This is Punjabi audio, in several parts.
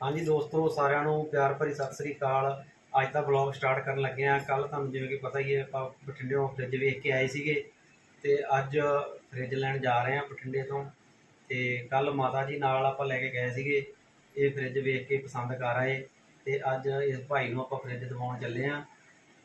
ਹਾਂਜੀ ਦੋਸਤੋ, ਸਾਰਿਆਂ ਨੂੰ ਪਿਆਰ ਭਰੀ ਸਤਿ ਸ੍ਰੀ ਅਕਾਲ। ਅੱਜ ਦਾ ਵਲੌਗ ਸਟਾਰਟ ਕਰਨ ਲੱਗੇ ਆ ਕੱਲ ਤੁਹਾਨੂੰ ਜਿਵੇਂ ਕਿ ਪਤਾ ਹੀ ਹੈ, ਆਪਾਂ ਬਠਿੰਡੇੋਂ ਫ੍ਰਿਜ ਵੇਖ ਕੇ ਆਏ ਸੀਗੇ ਤੇ ਅੱਜ ਫ੍ਰਿਜ ਲੈਣ ਜਾ ਰਹੇ ਆ ਬਠਿੰਡੇ ਤੋਂ ਤੇ ਕੱਲ ਮਾਤਾ ਜੀ ਨਾਲ ਆਪਾਂ ਲੈ ਕੇ ਗਏ ਸੀਗੇ। ਇਹ ਫ੍ਰਿਜ ਵੇਖ ਕੇ ਪਸੰਦ ਕਰ ਆਏ ਤੇ ਅੱਜ ਇਸ ਭਾਈ ਨੂੰ ਆਪਾਂ ਫ੍ਰਿਜ ਦਿਵਾਉਣ ਚੱਲੇ ਆ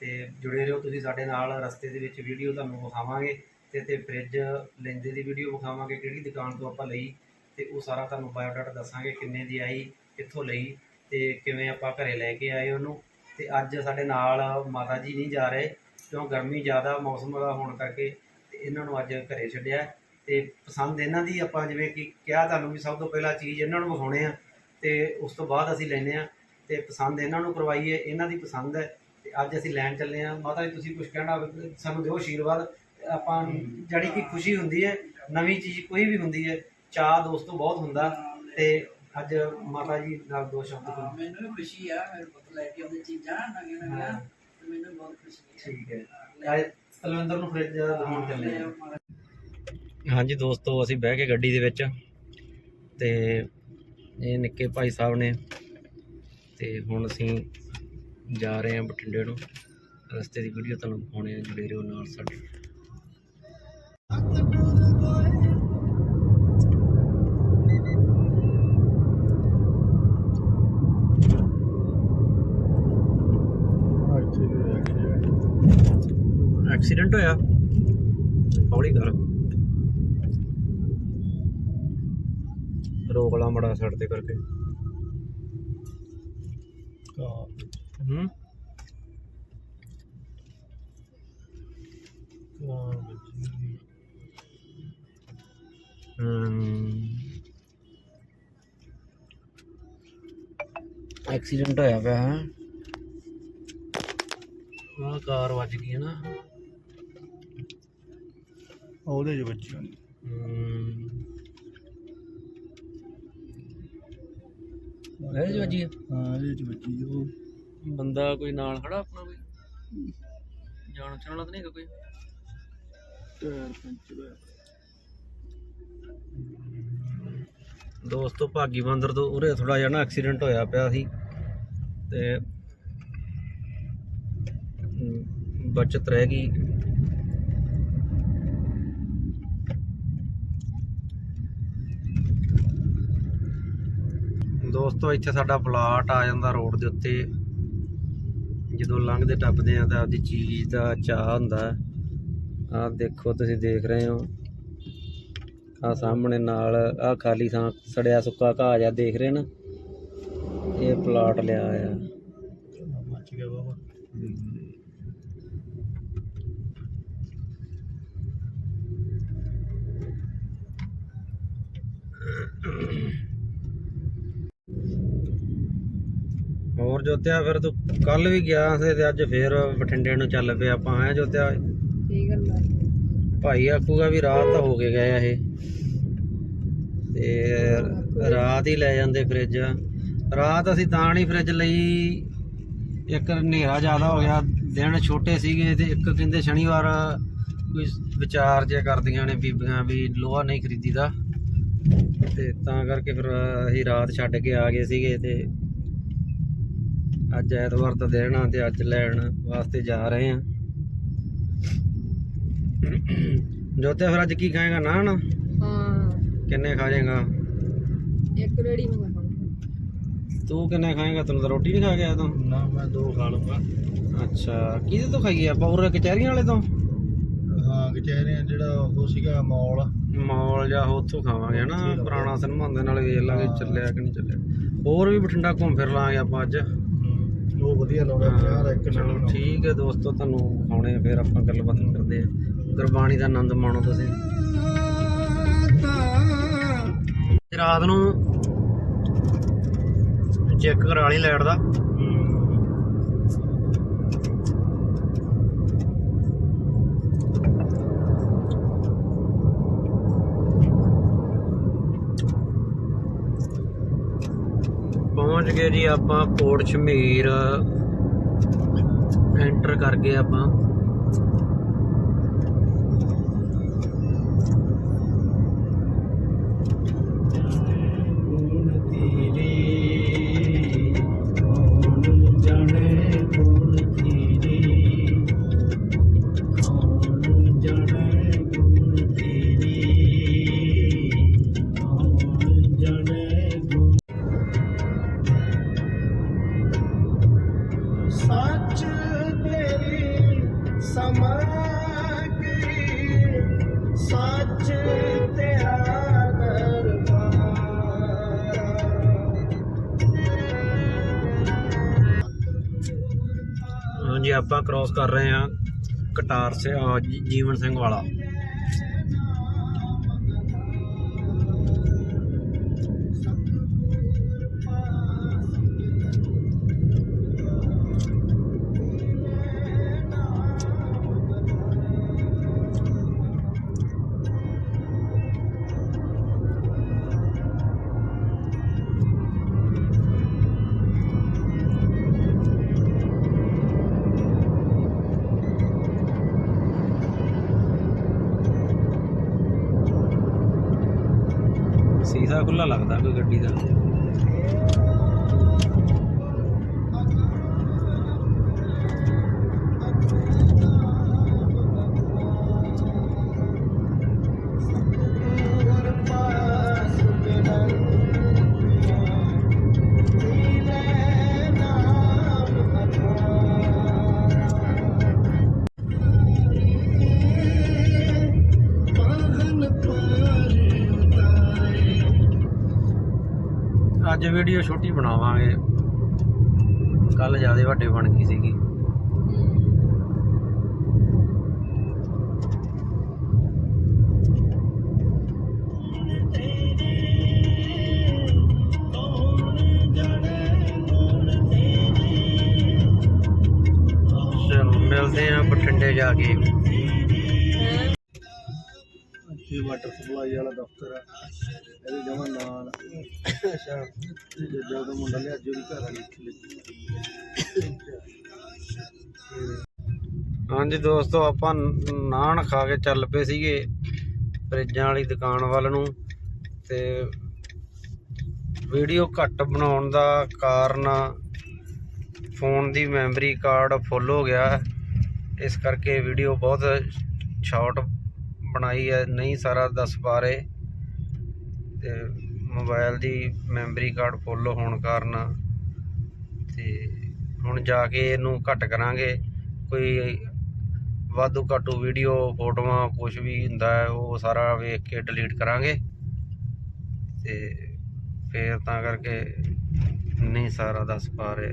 ਤੇ ਜੁੜੇ ਰਹੋ ਤੁਸੀਂ ਸਾਡੇ ਨਾਲ। ਰਸਤੇ ਦੇ ਵਿੱਚ ਵੀਡੀਓ ਤੁਹਾਨੂੰ ਵਿਖਾਵਾਂਗੇ ਤੇ ਤੇ ਫ੍ਰਿਜ ਲੈਂਦੇ ਦੀ ਵੀਡੀਓ ਵਿਖਾਵਾਂਗੇ, ਕਿਹੜੀ ਦੁਕਾਨ ਤੋਂ ਆਪਾਂ ਲਈ ਤੇ ਉਹ ਸਾਰਾ ਤੁਹਾਨੂੰ ਬਾਇਓਡਾਟਾ ਦੱਸਾਂਗੇ, ਕਿੰਨੇ ਦੀ ਆਈ ਕਿੱਥੋਂ ਲਈ ਤੇ ਕਿਵੇਂ ਆਪਾਂ ਘਰੇ ਲੈ ਕੇ ਆਏ ਉਹਨੂੰ। ਤੇ ਅੱਜ ਸਾਡੇ ਨਾਲ ਮਾਤਾ ਜੀ ਨਹੀਂ ਜਾ ਰਹੇ, ਕਿਉਂ ਗਰਮੀ ਜ਼ਿਆਦਾ, ਮੌਸਮ ਦਾ ਹੋਣ ਕਰਕੇ ਤੇ ਇਹਨਾਂ ਨੂੰ ਅੱਜ ਘਰੇ ਛੱਡਿਆ। ਤੇ ਪਸੰਦ ਇਹਨਾਂ ਦੀ ਆਪਾਂ ਜਿਵੇਂ ਕਿ ਕਿਹਾ ਤੁਹਾਨੂੰ ਵੀ ਸਭ ਤੋਂ ਪਹਿਲਾਂ ਚੀਜ਼ ਇਹਨਾਂ ਨੂੰ ਵਿਖਾਉਣੇ ਆ, ਤੇ ਉਸ ਤੋਂ ਬਾਅਦ ਅਸੀਂ ਲੈਨੇ ਆ। ਤੇ ਪਸੰਦ ਇਹਨਾਂ ਨੂੰ ਕਰਵਾਈਏ, ਇਹਨਾਂ ਦੀ ਪਸੰਦ ਹੈ। ਤੇ ਅੱਜ ਅਸੀਂ ਲੈਣ ਚੱਲੇ ਆ। ਮਾਤਾ ਜੀ, ਤੁਸੀਂ ਕੁਝ ਕਹਿਣਾ ਸਾਨੂੰ ਦਿਓ ਆਸ਼ੀਰਵਾਦ ਆਪਾਂ ਜਿਹੜੀ ਕਿ ਖੁਸ਼ੀ ਹੁੰਦੀ ਹੈ, ਨਵੀਂ ਚੀਜ਼ ਕੋਈ ਵੀ ਹੁੰਦੀ ਹੈ ਚਾਹ ਦੋਸਤੋ ਬਹੁਤ ਹੁੰਦਾ। ਤੇ ਅੱਜ ਮਾਤਾ ਜੀ ਨਾਲ ਦੋ ਸ਼ਬਦ ਹਾਂ, ਤੁਹਾਨੂੰ ਮੈਨੂੰ ਵੀ ਖੁਸ਼ੀ ਆ ਮੇਰੇ ਪੁੱਤ ਲੈ ਕੇ ਆਉਂਦੇ ਚੀਜ਼ਾਂ ਨਵੀਆਂ ਨਵੀਆਂ ਹਾਂ। ਤੇ ਮੈਨੂੰ ਬਹੁਤ ਖੁਸ਼ੀ ਹੈ ਠੀਕ ਹੈ। ਅੱਜ ਤਲਵਿੰਦਰ ਨੂੰ ਫ੍ਰਿਜ ਦਿਖਾਉਣ ਚੱਲੇ ਆ। ਹਾਂਜੀ ਦੋਸਤੋ ਅਸੀਂ ਬਹਿ ਕੇ ਗੱਡੀ ਦੇ ਵਿੱਚ ਤੇ ਇਹ ਨਿੱਕੇ ਭਾਈ ਸਾਹਿਬ ਨੇ ਤੇ ਹੁਣ ਅਸੀਂ ਜਾ ਰਹੇ ਹਾਂ ਬਠਿੰਡੇ ਨੂੰ। ਰਸਤੇ ਦੀ ਵੀਡੀਓ ਤੁਹਾਨੂੰ ਦਿਖਾਉਣੇ ਆ ਜੁੜੇ ਰਹੋ ਨਾਲ ਸਾਡੇ। ਐਕਸੀਡੈਂਟ ਹੋਇਆ। ਹੌਲੀ ਕਰ। ਰੋਕ ਲਾ ਮੜਾ ਸੜ ਤੇ ਕਰਕੇ। ਹੂੰ। ਐਕਸੀਡੈਂਟ ਹੋਇਆ ਪਿਆ ਹੈ। ਕਾਰ ਵੱਜ ਗਈ ਹੈ ਨਾ। ਉਹਦੇ ਚ ਬੱਚਿਆਂ ਨੇ ਹਮ। ਇਹਦੇ 'ਚ ਵੱਜੀ ਆ? ਹਾਂ ਇਹਦੇ ਚ ਬੱਚੀ ਉਹ। ਬੰਦਾ ਕੋਈ ਨਾਲ ਖੜਾ ਆਪਣਾ ਕੋਈ? ਜਾਣ ਪਛਾਣ ਵਾਲਾ ਤਾਂ ਨਹੀਂ ਹੈਗਾ ਕੋਈ? ਟਾਇਰ ਪੰਚਰ ਹੋਇਆ। ਦੋਸਤੋ ਭਾਗੀ ਬੰਦਰ ਤੋਂ ਉਰੇ ਥੋੜਾ ਜਿਹਾ ਨਾ ਐਕਸੀਡੈਂਟ ਹੋਇਆ ਪਿਆ ਸੀ ਤੇ ਬਚਤ ਰਹਿ ਗਈ। ਦੋਸਤੋ ਇੱਥੇ ਸਾਡਾ ਪਲਾਟ ਆ ਜਾਂਦਾ ਰੋਡ ਦੇ ਉੱਤੇ। ਜਦੋਂ ਲੰਘਦੇ ਟੱਪਦੇ ਆ ਤਾਂ ਆਪਦੀ ਚੀਜ਼ ਦਾ ਚਾਹ ਹੁੰਦਾ। ਆ ਦੇਖੋ, ਤੁਸੀਂ ਦੇਖ ਰਹੇ ਹੋ। ਆ ਸਾਹਮਣੇ ਨਾਲ ਆ ਖਾਲੀ ਥਾਂ ਸੜਿਆ ਸੁੱਕਾ ਘਾਹ ਜਿਹਾ ਦੇਖ ਰਹੇ ਨਾ। ਇਹ ਪਲਾਟ ਲਿਆ ਆ ਹੋਰ ਜੋਤਿਆ ਫਿਰ ਤੂੰ ਕੱਲ ਵੀ ਗਿਆ ਸੀ ਤੇ ਅੱਜ ਫੇਰ ਬਠਿੰਡੇ ਨੂੰ ਚੱਲ ਪਿਆ ਆਪਾਂ ਹੈ ਜੋਤਿਆ? ਕੀ ਗੱਲ ਹੈ ਭਾਈ ਆਖੂਗਾ ਵੀ ਰਾਤ ਤਾਂ ਹੋ ਕੇ ਗਏ ਆ ਇਹ। ਤੇ ਰਾਤ ਹੀ ਲੈ ਜਾਂਦੇ ਫ੍ਰਿਜ। ਰਾਤ ਅਸੀਂ ਤਾਂ ਨਹੀਂ ਫ੍ਰਿਜ ਲਈ। ਇੱਕ ਹਨੇਰਾ ਜ਼ਿਆਦਾ ਹੋ ਗਿਆ ਦਿਨ ਛੋਟੇ ਸੀਗੇ ਤੇ ਇੱਕ ਕਹਿੰਦੇ ਸ਼ਨੀਵਾਰ ਕੋਈ ਵਿਚਾਰ ਜਿਹਾ ਕਰਦੀਆਂ ਨੇ ਬੀਬੀਆਂ ਵੀ ਲੋਹਾ ਨਹੀਂ ਖਰੀਦੀਦਾ। ਤੇ ਤਾਂ ਕਰਕੇ ਫਿਰ ਅਸੀਂ ਰਾਤ ਛੱਡ ਕੇ ਆ ਗਏ ਸੀਗੇ ਤੇ ਅੱਜ ਐਤਵਾਰ ਤਾਂ ਦਿਨ ਆ ਤੇ ਅੱਜ ਲੈਣ ਵਾਸਤੇ ਜਾ ਰਹੇ ਆ। ਜੋਤੇ ਫਿਰ ਅੱਜ ਕੀ ਖਾਏਗਾ? ਨਾਨ? ਹਾਂ। ਕਿੰਨੇ ਖਾ ਜਾਏਗਾ? ਇੱਕ ਰੇੜੀ ਮੰਗਾ ਤੂੰ ਕਿੰਨੇ ਖਾਏਗਾ? ਤੈਨੂੰ ਤਾਂ ਰੋਟੀ ਨਹੀਂ ਖਾ ਗਿਆ ਤੂੰ? ਨਾ ਮੈਂ ਦੋ ਖਾ ਲੂੰਗਾ ਅੱਛਾ ਕਿਹਦੇ ਤੋਂ ਖਾਈਏ? ਆਪਾਂ ਉਰੇ ਕਚਹਿਰੀਆਂ ਵਾਲੇ ਤੋਂ? ਹਾਂ ਕਚਹਿਰੀਆਂ ਜਿਹੜਾ ਉਹ ਸੀਗਾ ਮੌਲ। ਮੌਲ ਜਾਂ ਉੱਥੋਂ ਖਾਵਾਂਗੇ ਨਾ ਪੁਰਾਣਾ ਸਿਨੇਮਾ ਦੇ ਨਾਲ ਵੇਖ ਲਾਂਗੇ ਚੱਲਿਆ ਕਿ ਨਹੀਂ ਚੱਲਿਆ। ਹੋਰ ਵੀ ਬਠਿੰਡਾ ਘੁੰਮ ਫਿਰ ਲਾਂਗੇ ਆਪਾਂ ਅੱਜ। ਉਹ ਵਧੀਆ ਲਾਉਣਾ ਪੰਜਾਹ ਦਾ ਇੱਕ ਚਲੋ ਨਾਲ ਠੀਕ ਹੈ ਦੋਸਤੋ ਤੁਹਾਨੂੰ ਵਿਖਾਉਣੇ ਆ ਫਿਰ ਆਪਾਂ ਗੱਲਬਾਤ ਕਰਦੇ ਆ। ਗੁਰਬਾਣੀ ਦਾ ਆਨੰਦ ਮਾਣੋ ਤੁਸੀਂ। ਰਾਤ ਨੂੰ ਚੈੱਕ ਕਰਾ ਲਈ ਲਾਈਟ ਦਾ ਪਹੁੰਚ ਗਏ ਜੀ ਆਪਾਂ ਕੋਟ ਸ਼ਮੀਰ ਐਂਟਰ ਕਰ ਗਏ ਆਪਾਂ। ਆਪਾਂ ਕ੍ਰਾਸ ਕਰ ਰਹੇ ਹਾਂ ਕਟਾਰ ਸੇ ਜੀਵਨ ਸਿੰਘ ਵਾਲਾ। ਖੁੱਲਾ ਲੱਗਦਾ ਕੋਈ ਗੱਡੀ ਦਾ। ਵੀਡੀਓ ਛੋਟੀ ਬਣਾਵਾਂਗੇ। ਕੱਲ ਜ਼ਿਆਦਾ ਵੱਡੇ ਬਣ ਗਈ ਸੀਗੀ। ਚਲੋ ਮਿਲਦੇ ਆ ਬਠਿੰਡੇ ਜਾ ਕੇ। ਵਾਟਰ ਸਪਲਾਈ ਵਾਲਾ ਦਫ਼ਤਰ ਆ ਇਹਦੇ ਜਮਾ ਨਾਲ ਅੱਛਾ। ਜਦੋਂ ਦਾ ਮੁੰਡਾ ਲਿਆ ਜੋ ਘਰ ਵਾਲੀ ਹਾਂਜੀ ਦੋਸਤੋ, ਆਪਾਂ ਨਾਨ ਖਾ ਕੇ ਚੱਲ ਪਏ ਸੀਗੇ ਫਰਿੱਜਾਂ ਵਾਲੀ ਦੁਕਾਨ ਵੱਲ ਨੂੰ ਤੇ ਵੀਡੀਓ ਘੱਟ ਬਣਾਉਣ ਦਾ ਕਾਰਨ ਫੋਨ ਦੀ ਮੈਮਰੀ ਕਾਰਡ ਫੁੱਲ ਹੋ ਗਿਆ। ਇਸ ਕਰਕੇ ਵੀਡੀਓ ਬਹੁਤ ਸ਼ਾਰਟ ਬਣਾਈ ਹੈ, ਨਹੀਂ ਸਾਰਾ ਦੱਸ ਪਾ ਰਹੇ। ਤੇ ਮੋਬਾਈਲ ਦੀ ਮੈਮਰੀ ਕਾਰਡ ਫੁੱਲ ਹੋਣ ਕਾਰਨ ਤੇ ਹੁਣ ਜਾ ਕੇ ਇਹਨੂੰ ਘੱਟ ਕਰਾਂਗੇ। ਕੋਈ ਵਾਧੂ ਘਾਟੂ ਵੀਡੀਓ, ਫੋਟੋਆਂ ਕੁਝ ਵੀ ਹੁੰਦਾ ਹੈ, ਉਹ ਸਾਰਾ ਵੇਖ ਕੇ ਡਿਲੀਟ ਕਰਾਂਗੇ। ਤੇ ਫੇਰ ਤਾਂ ਕਰਕੇ ਨਹੀਂ ਸਾਰਾ ਦੱਸ ਪਾ ਰਹੇ।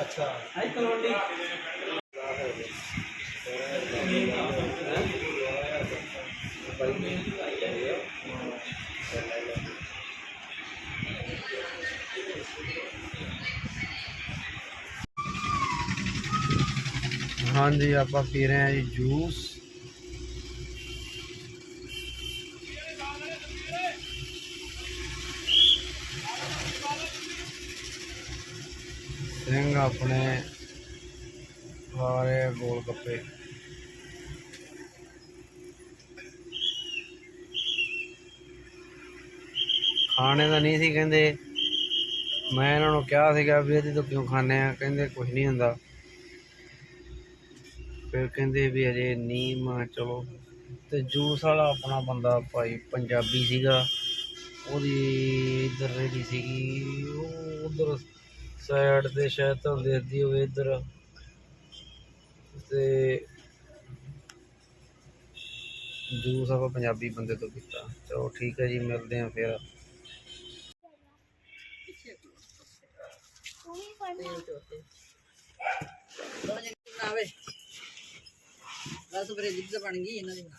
ਅੱਛਾ ਹਾਂਜੀ ਆਪਾਂ ਪੀ ਰਹੇ ਹਾਂ ਜੀ ਜੂਸ। ਸਿੰਘ ਆਪਣੇ ਸਾਰੇ ਗੋਲ ਗੱਪੇ। ਖਾਣੇ ਦਾ ਨਹੀਂ ਸੀ, ਕਹਿੰਦੇ। ਮੈਂ ਇਹਨਾਂ ਨੂੰ ਕਿਹਾ ਸੀਗਾ ਵੀ ਇਹਦੇ ਤੋਂ ਕਿਉਂ ਖਾਣੇ ਆ? ਕਹਿੰਦੇ ਕੁਝ ਨਹੀਂ ਹੁੰਦਾ। ਫਿਰ ਕਹਿੰਦੇ ਵੀ ਅਜੇ ਨਹੀਂ ਮੈਂ ਚਲੋ। ਤੇ ਜੂਸ ਵਾਲਾ ਆਪਣਾ ਬੰਦਾ ਭਾਈ ਪੰਜਾਬੀ ਸੀਗਾ। ਉਹਦੀ ਇਧਰ ਰਹੀ ਸੀਗੀ, ਉਹ ਉਧਰ ਸਾਈਡ ਤੇ ਸ਼ਾਇਦ ਤੁਹਾਨੂੰ ਦੇਖਦੀ ਹੋਵੇ ਇੱਧਰ। ਤੇ ਜੂਸ ਆਪਾਂ ਪੰਜਾਬੀ ਬੰਦੇ ਤੋਂ ਕੀਤਾ ਚਲੋ ਠੀਕ ਹੈ ਜੀ, ਮਿਲਦੇ ਆ ਫਿਰ। ਬਸ ਫਰਿੱਜ ਤੇ ਬਣ ਗਈ ਇਹਨਾਂ ਦੀ ਬਣਾ।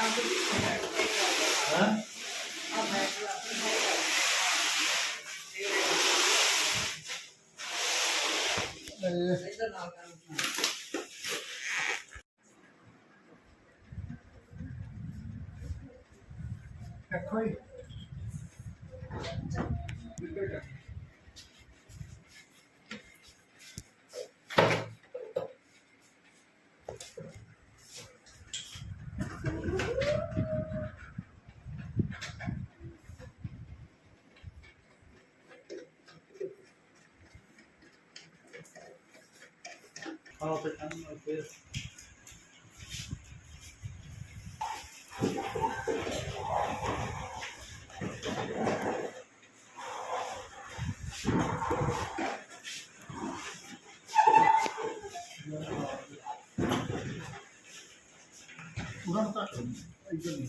ਹਾਂ ਇੱਧਰ ਆਓ ਤੇ ਫਿਰ ਪੂਰਾ ਤਾਂ ਇੱਧਰ ਨਹੀਂ